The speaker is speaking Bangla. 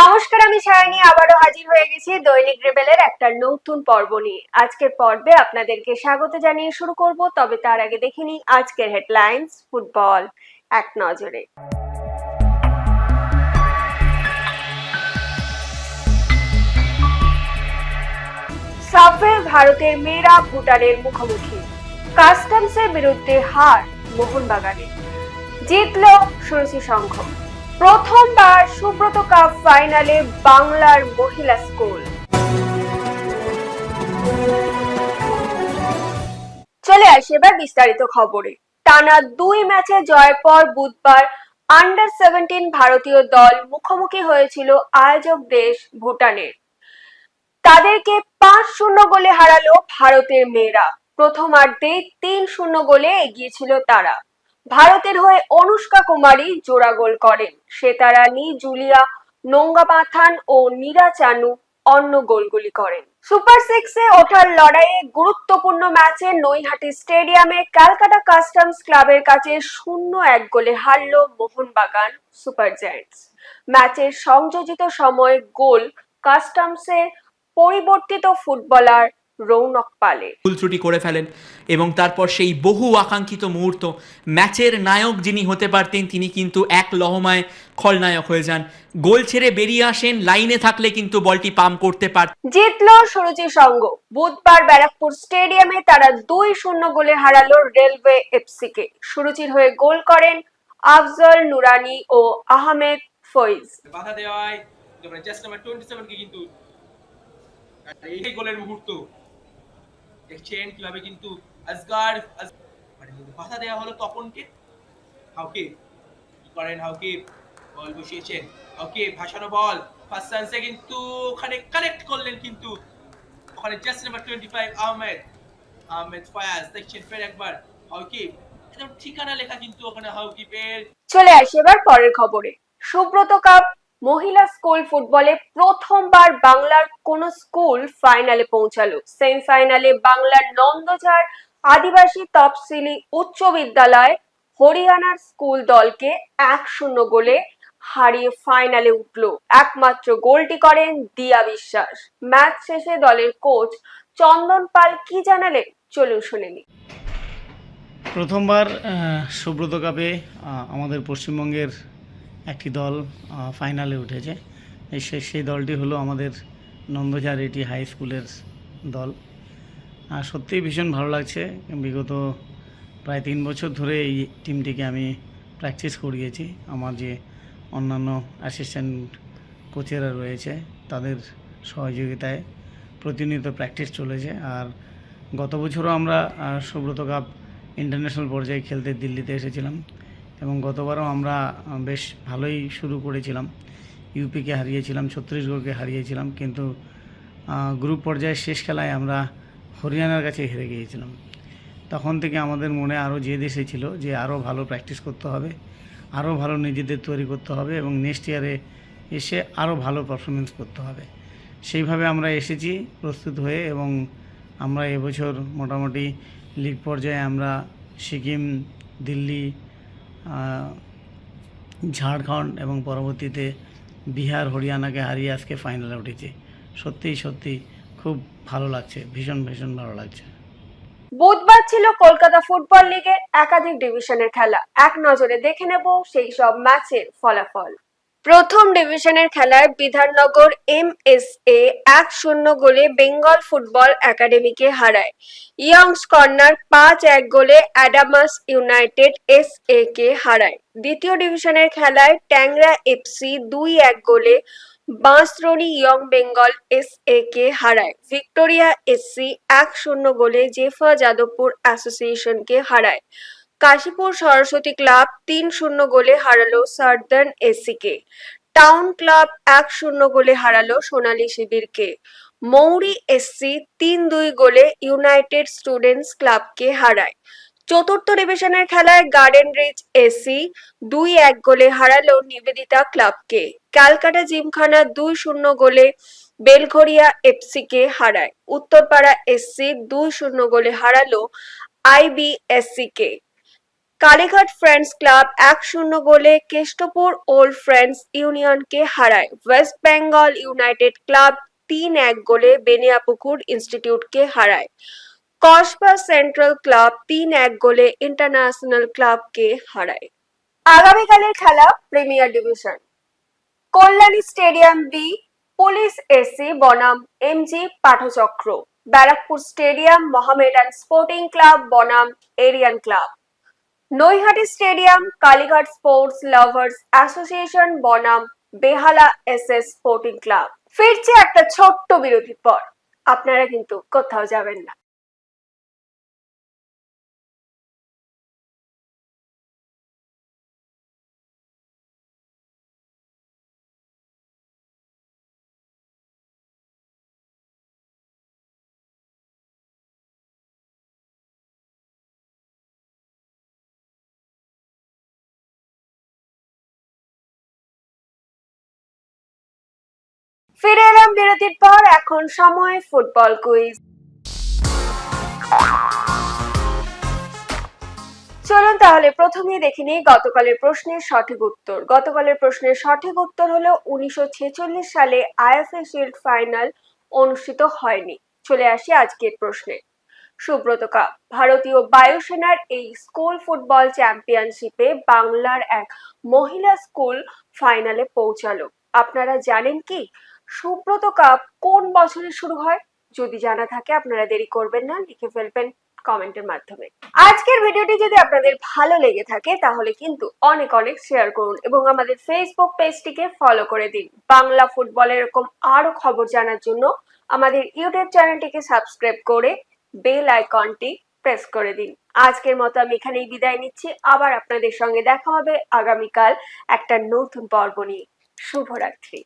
নমস্কার, আমি সায়নী। আবারও হাজির হয়ে গেছি দৈনিক রেবেলের একটা নতুন পর্ব নিয়ে। আজকের পর্বে আপনাদেরকে স্বাগত জানিয়ে শুরু করব, তবে তার আগে দেখে নিই আজকের হেডলাইন্স ফুটবল এক নজরে। সাবওয়ে ভারতের মেয়েরা ভুটানের মুখোমুখি। কাস্টমসের বিরুদ্ধে হার মোহনবাগানে জিতল সুরসি সংঘ। প্রথমবার সুব্রত কাপ ফাইনালে বাংলার মহিলা স্কুল। চলে আসি এবার বিস্তারিত খবরে। টানা দুই ম্যাচে জয়ের পর বুধবার আন্ডার সেভেন্টিন ভারতীয় দল মুখোমুখি হয়েছিল আয়োজক দেশ ভুটানের। তাদেরকে পাঁচ শূন্য গোলে হারালো ভারতের মেয়েরা। প্রথমার্ধে তিন শূন্য গোলে এগিয়েছিল তারা। ভারতের হয়ে অনুষ্কা কুমারী জোড়া গোল করেন। শ্বেতারানী জুলিয়া নোঙ্গামাথান ও নীরা চানু অন্য গোলগুলি করেন। সুপার সিক্সে ওঠার লড়াইয়ে গুরুত্বপূর্ণ ম্যাচে নৈহাটি স্টেডিয়ামে ক্যালকাটা কাস্টমস ক্লাবের কাছে শূন্য এক গোলে হারল মোহনবাগান সুপার জায়ান্টস। ম্যাচের সংযোজিত সময় গোল কাস্টমসের পরিবর্তিত ফুটবলার রৌনক পালে। ভুল ত্রুটি করে ফেলেন এবং তারপর সেই বহু আকাঙ্ক্ষিত মুহূর্ত ম্যাচের নায়ক যিনি হতে পারতেন তিনি কিন্তু এক লহমায় খলনায়ক হয়ে যান। গোল ছেড়ে বেরিয়ে আসেন লাইনে থাকলে কিন্তু বলটি পাম্প করতে পারত জিতল সুরুচি সঙ্গ। বুধবার ব্যারাকপুর স্টেডিয়ামে তারা দুই শূন্য গোলে হারালো রেলওয়ে এফসি কে সুরুচির হয়ে গোল করেন আফজল নুরানি ও আহমেদ ফৈজ বাধা দেওয়ায় জাস্ট নাম্বার টোয়েন্টি সেভেনকে কিন্তু এই গোলের মুহূর্ত। দেখছেন কীভাবে কিন্তু আজগার, আজ- মানে বাধা দেওয়া হলো তপনকে হাউকে কি করেন হাউকে বল বসিয়েছেন। হাউকে ভাসানো বল। ফার্স্ট চান্সে কিন্তু ওখানে কানেক্ট করলেন কিন্তু। ওখানে just number twenty five Ahmed Ahmed দেখছেন ফের একবার। হাউকি একদম ঠিকানা লেখা কিন্তু ওখানে হাউকিপের চলে আসি এবার পরের খবরে। সুব্রত কাপ মহিলা স্কুল ফুটবলে প্রথমবার বাংলার কোন স্কুল ফাইনালে পৌঁছালো। সেমিফাইনালে বাংলার নন্দঝাড় আদিবাসী তফসিলি উচ্চ বিদ্যালয় হরিয়ানার স্কুল দলকে এক শূন্য গোলে হারিয়ে ফাইনালে উঠল। একমাত্র গোলটি করেন দিয়া বিশ্বাস। ম্যাচ শেষে দলের কোচ চন্দন পাল কি জানালেন চলুন শুনে নিই। প্রথমবার সুব্রত কাপে আমাদের পশ্চিমবঙ্গের একটি দল ফাইনালে উঠেছে। সে- সেই দলটি হলো আমাদের নন্দঝাড় এটি হাই স্কুলের দল। আর সত্যিই ভীষণ ভালো লাগছে। বিগত প্রায় তিন বছর ধরে এই টিমটিকে আমি প্র্যাকটিস করিয়েছি। আমার যে অন্যান্য অ্যাসিস্ট্যান্ট কোচেরা রয়েছে, তাদের সহযোগিতায় প্রতিনিয়ত প্র্যাকটিস চলেছে। আর গত বছরও আমরা সুব্রত কাপ ইন্টারন্যাশনাল পর্যায়ে খেলতে দিল্লিতে এসেছিলাম। এবং গতবারও আমরা বেশ ভালোই শুরু করেছিলাম। ইউপিকে হারিয়েছিলাম, ছত্তিশগড়কে হারিয়েছিলাম, কিন্তু গ্রুপ পর্যায়ের শেষ খেলায় আমরা হরিয়ানার কাছে হেরে গিয়েছিলাম। তখন থেকে আমাদের মনে আরও জেদ এসেছিল যে আরও ভালো প্র্যাকটিস করতে হবে, আরও ভালো নিজেদের তৈরি করতে হবে এবং নেক্সট ইয়ারে এসে আরও ভালো পারফরমেন্স করতে হবে। সেইভাবে আমরা এসেছি প্রস্তুত হয়ে এবং আমরা এবছর মোটামুটি লিগ পর্যায়ে আমরা সিকিম, দিল্লি ঝাড়খণ্ড এবং পরবর্তীতে বিহার, হরিয়ানাকে হারিয়ে আজকে ফাইনালে উঠেছে। সত্যিই সত্যি খুব ভালো লাগছে, ভীষণ ভীষণ ভালো লাগছে। বুধবার ছিল কলকাতা ফুটবল লিগের একাধিক ডিভিশনের খেলা। এক নজরে দেখে নেব সেই সব ম্যাচের ফলাফল। প্রথম ডিভিশনের খেলায় বিধাননগর এম এস এ এক শূন্য গোলে বেঙ্গল ফুটবল একাডেমিকে হারায়। ইয়ংস কর্নার পাঁচ এক গোলে অ্যাডামাস ইউনাইটেড এস এ কে হারায়। দ্বিতীয় ডিভিশনের খেলায় ট্যাংরা এফসি দুই এক গোলে Bansdroni young Bengal S A কে হারায়। ভিক্টোরিয়া এসসি এক শূন্য গোলে জেফা যাদবপুর অ্যাসোসিয়েশনকে হারায়। কাশীপুর সরস্বতী ক্লাব তিন শূন্য গোলে হারালো সার্দার্ন এসি কে টাউন ক্লাব এক শূন্য গোলে হারালো সোনালী শিবিরকে। মৌরি এসসি তিন দুই গোলে ইউনাইটেড স্টুডেন্টস ক্লাবকে হারায়। চতুর্থ ডিভিশনের খেলায় গার্ডেন রিচ এসি দুই এক গোলে হারালো নিবেদিতা ক্লাবকে। ক্যালকাটা জিমখানা দুই শূন্য গোলে বেলঘরিয়া এফসি কে হারায়। উত্তরপাড়া এসসি দুই শূন্য গোলে হারালো আইবিএসসি কে কালীঘাট ফ্রেন্ডস ক্লাব এক শূন্য গোলে কেষ্টপুর ওল্ড ফ্রেন্ডস ইউনিয়নকে হারায়। ওয়েস্ট বেঙ্গল ইউনাইটেড ক্লাব তিন এক গোলে বেনিয়াপুকুর ইনস্টিটিউটকে হারায়। কসবা সেন্ট্রাল ক্লাব তিন এক গোলে ইন্টারন্যাশনাল ক্লাবকে হারায়। আগামীকালের খেলা premier division Kalyani stadium B police AC বনাম MG Pathachakra Barrackpore stadium Mohammedan sporting club বনাম Aryan club Naihati stadium, Kalighat sports lovers association, বনাম, Behala S S sporting club. ফিরছে একটা ছোট্ট বিরতির পর। আপনারা কিন্তু কোথাও যাবেন না। ফিরে এলাম বিরতির পর, এখন সময় ফুটবল কুইজ। চলুন তাহলে প্রথমেই দেখে নিই গতকালের প্রশ্নের সঠিক উত্তর। গতকালের প্রশ্নের সঠিক উত্তর হলো উনিশশো সালে আইএফএ শিল্ড ফাইনাল অনুষ্ঠিত হয়নি। চলে আসি আজকের প্রশ্নে। সুব্রত কাপ ভারতীয় বায়ুসেনার এই স্কুল ফুটবল চ্যাম্পিয়নশিপে বাংলার এক মহিলা স্কুল ফাইনালে পৌঁছালো। আপনারা জানেন কি? সুব্রত কাপ কোন বছরে শুরু হয়? যদি জানা থাকে আপনারা দেরি করবেন না, লিখে ফেলবেন কমেন্টের মাধ্যমে। আজকের ভিডিওটি যদি আপনাদের ভালো লেগে থাকে, তাহলে কিন্তু অনেক অনেক শেয়ার করুন এবং আমাদের ফেসবুক পেজটিকে ফলো করে দিন। বাংলা ফুটবলের এরকম আরও খবর জানার জন্য আমাদের ইউটিউব চ্যানেলটিকে সাবস্ক্রাইব করে বেল আইকনটি প্রেস করে দিন। আজকের মতো আমি এখানেই বিদায় নিচ্ছি। আবার আপনাদের সঙ্গে দেখা হবে আগামীকাল একটা নতুন পর্ব নিয়ে। শুভরাত্রি।